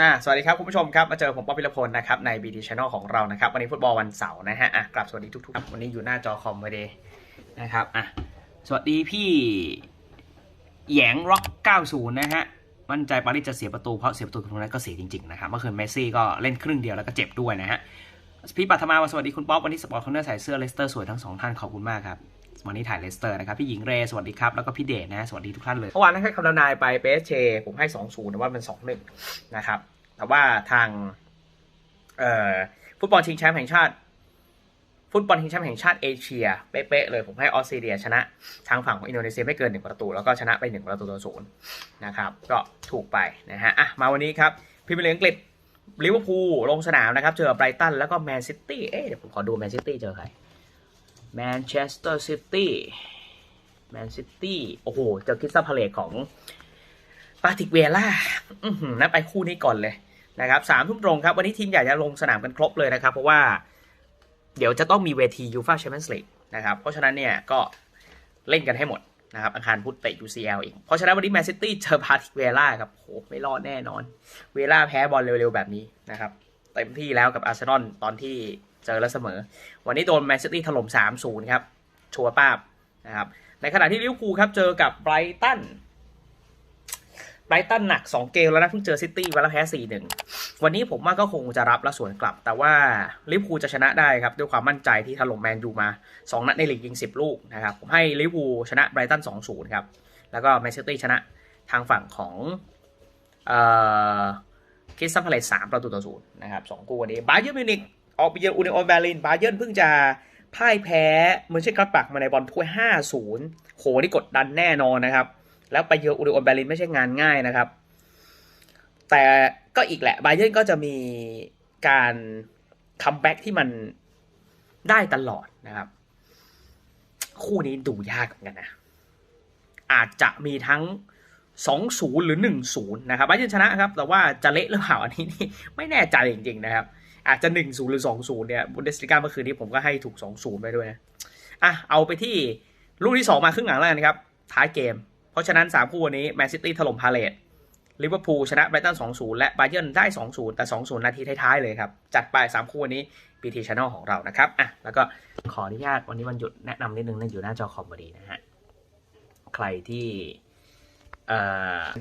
อ่าสวัสดีครับคุณผู้ชมครับมาเจอผมป๊อปพิรพลนะครับใน BT Channel ของเรานะครับวันนี้ฟุตบอลวันเสาร์นะฮะอะกลับสวัสดีทุกๆครับวันนี้อยู่หน้าจอคอมพอดีนะครับอะสวัสดีพี่แหยงร็อก90 นะฮะมั่นใจปารีสจะเสียประตูเพราะเสียประตูตรงนั้นก็เสียจริงๆนะครับเมื่อคืนเมสซี่ก็เล่นครึ่งเดียวแล้วก็เจ็บด้วยนะฮะพี่ปัทมาสวัสดีคุณป๊อปวันนี้สปอร์ตคอนเนอร์ใส่เสื้อเลสเตอร์สวยทั้งสองท่านขอบคุณมากครับ วันนี้ถ่ายเลสเตอร์นะครับ พี่หญิงเร สวัสดีครับ แล้วก็พี่เดชนะ สวัสดีทุกท่านเลยเมื่อวานให้คำทำนายไปเปสเชผมให้2-0นะว่ามัน2-1นะครับ แต่ว่าทางเอ่อฟุตบอลชิงแชมป์แห่งชาติ ฟุตบอลชิงแชมป์แห่งชาติเอเชียเป๊ะๆเลยผมให้ออสเตรเลียชนะ ทางฝั่งของอินโดนีเซียไม่เกิน1ประตู แล้วก็ชนะไป1ประตูต่อศูนย์นะครับ ก็ถูกไปนะฮะอะมาวันนี้ครับพรีเมียร์ลีกอังกฤษลิเวอร์พูลลงสนามนะครับ เจอไบรตันแล้วก็แมนซิตี้ เอ๊ะเดี๋ยวผมขอดูแมนซิตี้เจอใคร แมนเชสเตอร์ซิตี้แมนซิตี้โอ้โห เจอคิสซาพาเลตของปาติกเวล่านั่นไปคู่นี้ก่อนเลยนะครับสามทุ่มตรงครับ วันนี้ทีมใหญ่จะลงสนามกันครบเลยนะครับ เพราะว่าเดี๋ยวจะต้องมีเวทียูฟาแชมเปี้ยนส์ลีกนะครับ เพราะฉะนั้นเนี่ยก็เล่นกันให้หมดนะครับอังคารพุธเตะ UCL อีก เพราะฉะนั้นวันนี้แมนซิตี้เจอปาติกเวล่าครับโหไม่รอดแน่นอน เวล่าแพ้บอลเร็วๆแบบนี้นะครับเต็มที่แล้วกับอาร์เซนอลตอนที่ เจอแล้วเสมอ วันนี้โดนแมนซิตี้ถล่ม 3-0 ครับ ชัวร์ป้าบนะครับ ในขณะที่ลิเวอร์พูลครับ เจอกับไบรตัน ไบรตันหนัก 2 เกมแล้วนะ เพิ่งเจอซิตี้วันละแพ้ 4-1 วันนี้ผมว่าก็คงจะรับและสวนกลับ แต่ว่าลิเวอร์พูลจะชนะได้ครับ ด้วยความมั่นใจที่ถล่มแมนยูมา 2 นัดในลีกยิง 10 ลูกนะครับ ผมให้ลิเวอร์พูลชนะไบรตัน 2-0 ครับ แล้วก็แมนซิตี้ชนะทางฝั่งของเอ่อคริสตัลพาเลต3ประตูต่อศูนย์นะครับสองคู่วันนี้บาเยิร์นมิวนิก ออกไปเยือนอูนิโอนเบร์ลินบาเยิร์นเพิ่งจะพ่ายแพ้เมือนเช่กระปักมาในบอลถ้วย 5-0 โหนี่กดดันแน่นอนนะครับ แล้วไปเยือนอูนิโอนเบร์ลินไม่ใช่งานง่ายนะครับ แต่ก็อีกแหละบาเยิร์นก็จะมีการคัมแบ็กที่มันได้ตลอดนะครับ คู่นี้ดูยากเหมือนกันนะ อาจจะมีทั้ง 2-0 หรือ 1-0 นะครับบาเยิร์นชนะครับ แต่ว่าจะเละหรือเปล่าอันนี้นี่ไม่แน่ใจจริง ๆ นะครับ อาจจะ1-0หรือ2-0เนี่ยบุนเดสลิก้าเมื่อคืนนี้ผมก็ให้ถูก2-0ไปด้วยนะอะเอาไปที่ลูกที่2มาครึ่งหลังแล้วกันครับท้ายเกม เพราะฉะนั้น3คู่วันนี้แมนซิตี้ถล่มพาเลตลิเวอร์พูลชนะไบรตัน2-0และบาเยิร์นได้2-0แต่2-0นย์นาทีท้ายๆเลยครับ จัดไป3คู่วันนี้ BT Channel ของเรานะครับอะแล้วก็ขออนุญาตวันนี้วันหยุดแนะนำนิดนึงนั่นอยู่หน้าจอคอมพอดีนะฮะใครที่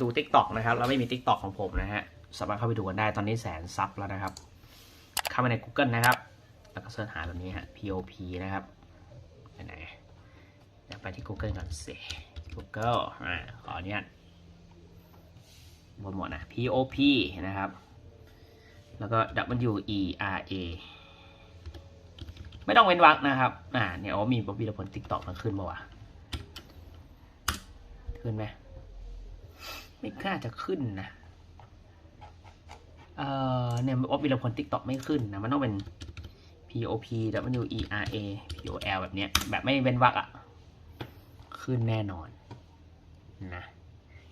ดู Tik t o อกนะครับแล้วไม่มี Tik t o อกของผมนะฮะ สามารถเข้าไปดูกันได้ตอนนี้แสนซับแล้วนะครับ เข้าไปใน Google นะครับ แล้วก็เสิร์ชหาแบบนี้ฮะ POP นะครับไปไหนอยากไปที่ Google ก่อนสิ Google อ่าขออนุญาตบนหมดนะ POP นะครับ แล้วก็ W E R A ไม่ต้องเว้นวรรคนะครับ อ่า เนี่ยโอ้มีบอบบี้ละพลติ๊กต็อกมันขึ้นป่าวะ ขึ้นไหม ไม่น่าจะขึ้นนะ เอ่อเนี่ยว่าวิรพลติ๊กต็อกไม่ขึ้นนะ มันต้องเป็น P O P W E R A P O L แบบเนี้ย แบบไม่เป็นวรรคอะ ขึ้นแน่นอนนะ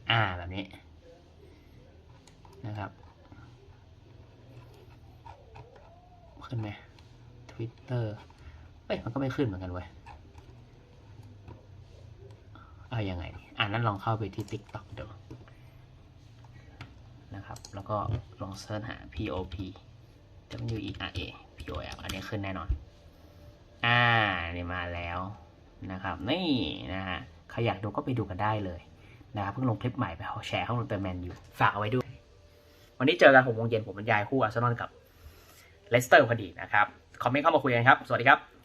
อ่าแบบนี้ นะครับ ขึ้นไหม Twitter เอ้ย มันก็ไม่ขึ้นเหมือนกันเว้ยเอายังไง อ่านั้นลองเข้าไปที่ TikTok ดู นะครับ แล้วก็ลองเสิร์ชหา POP W E R A P O L อันนี้ขึ้นแน่นอน อ่า นี่มาแล้วนะครับ นี่นะฮะ ใครอยากดูก็ไปดูกันได้เลยนะครับเพิ่งลงคลิปใหม่ไปแชร์ข้างลงเตอร์แมนอยู่ ฝากเอาไว้ด้วย วันนี้เจอกันหกโมงเย็นผมบรรยายคู่อาร์เซนอลกับเลสเตอร์พอดีนะครับ คอมเมนต์เข้ามาคุยกันครับ สวัสดีครับ